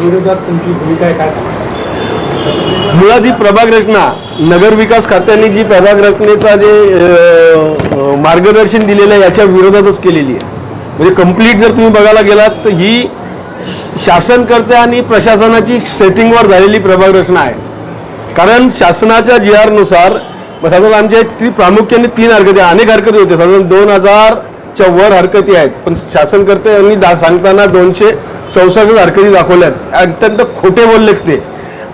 विरोधात तुमची भूमिका आहे काय मुळात ही प्रभाग रचना नगर विकास खात्याने जी प्रभाग रचनेचा जे मार्गदर्शन दिलेलं आहे याच्या विरोधातच केलेली आहे. म्हणजे कंप्लीट जर तुम्ही बघायला गेलात तर ही शासनकर्ते आणि प्रशासनाची सेटिंगवर झालेली प्रभाग रचना आहे. कारण शासनाच्या जी आरनुसार साधारण आमच्या ती प्रामुख्याने तीन हरकती अनेक हरकती होते. साधारण दोन हजार च्या वर हरकती आहेत. पण शासनकर्त्यांनी दा सांगताना दोनशे चौसष्ट हरकती दाखवल्यात. अत्यंत खोटे बोललेत ते.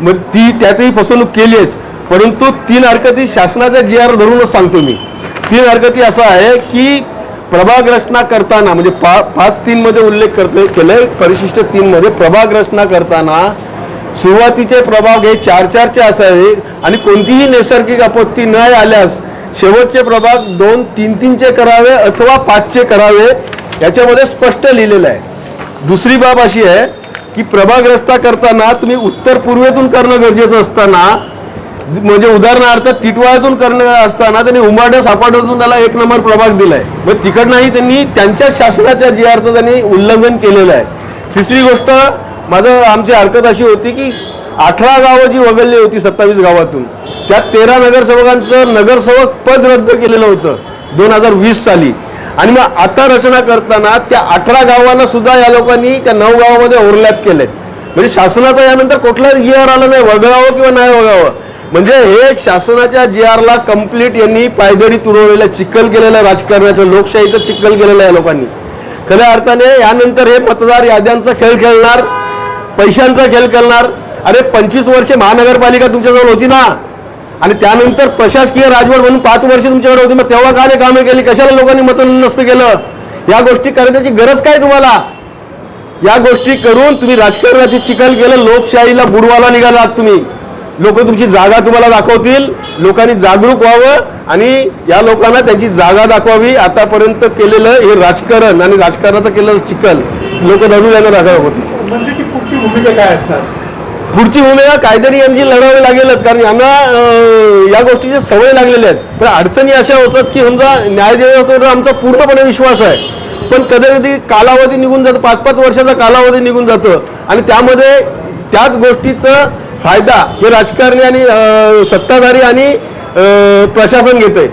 मग ती त्यातही फसवणूक केलीच परंतु तीन हरकती शासनाच्या जी आर धरूनच सांगतो मी. तीन हरकती असं आहे की प्रभाग रचना करताना म्हणजे पा पाच तीन मध्ये उल्लेख करते केलंय परिशिष्ट तीन मध्ये प्रभाग रचना करताना सुरुवातीचे प्रभाग हे चार चारचे असावे आणि कोणतीही नैसर्गिक आपत्ती न आल्यास शेवटचे प्रभाग दोन तीन तीनचे करावे अथवा पाचचे करावे याच्यामध्ये स्पष्ट लिहिलेलं आहे. दुसरी बाब अशी आहे की प्रभाग रस्ता करताना तुम्ही उत्तर पूर्वेतून करणं गरजेचं असताना म्हणजे उदाहरणार्थ टिटवाळ्यातून करणं असताना त्यांनी उंबाड्या सापाड्यातून त्याला एक नंबर प्रभाग दिलाय. मग तिकडनंही त्यांनी त्यांच्या शासनाच्या जी अर्थ त्यांनी उल्लंघन केलेलं आहे. तिसरी गोष्ट माझं आमची हरकत अशी होती की अठरा गावं जी वगळली होती सत्तावीस गावातून त्यात तेरा नगरसेवकांचं नगरसेवक पद रद्द केलेलं होतं दोन हजार वीस साली. आणि मग आता रचना करताना त्या अठरा गावांना सुद्धा या लोकांनी त्या नऊ गावामध्ये ओव्हरलॅप केले म्हणजे शासनाचा यानंतर कुठलाच जी आर आला नाही वगळावं किंवा नाही वगळावं. म्हणजे हे शासनाच्या जी आरला कंप्लीट यांनी पायदळी तुरवलेलं चिखल केलेलं आहे राजकारणाचं लोकशाहीचं चिखल केलेलं आहे लोकांनी. खऱ्या अर्थाने यानंतर हे मतदार याद्यांचा खेळ खेळणार पैशांचा खेळ खेळणार अरे पंचवीस वर्ष महानगरपालिका तुमच्याजवळ होती ना? आणि त्यानंतर प्रशासकीय राजवट म्हणून पाच वर्ष तुमच्याकडे होती मग तेव्हा काय कामे केली? कशाला लोकांनी मतदान नसतं केलं? या गोष्टी करण्याची गरज काय तुम्हाला? या गोष्टी करून तुम्ही राजकारणाची चिखल केलं लोकशाहीला बुढवाला निघाला आहात तुम्ही. लोक तुमची जागा तुम्हाला दाखवतील लोकांनी जागरूक व्हावं आणि या लोकांना त्यांची जागा दाखवावी. आतापर्यंत केलेलं हे राजकारण आणि राजकारणाचं केलेलं चिखल लोक रडू यांना दाखवत होती भूमिका काय असतात पुढची भूमिका कायद्याने यांची लढावी लागेलच. कारण यांना या गोष्टीची सवय लागलेल्या आहेत. पण अडचणी अशा होतात की समजा न्याय आमचा पूर्णपणे विश्वास आहे. पण कधी कधी कालावधी निघून जातो. पाच पाच वर्षाचा कालावधी निघून जातं. आणि त्यामध्ये त्याच गोष्टीचं फायदा हे राजकारणी आणि सत्ताधारी आणि प्रशासन घेते.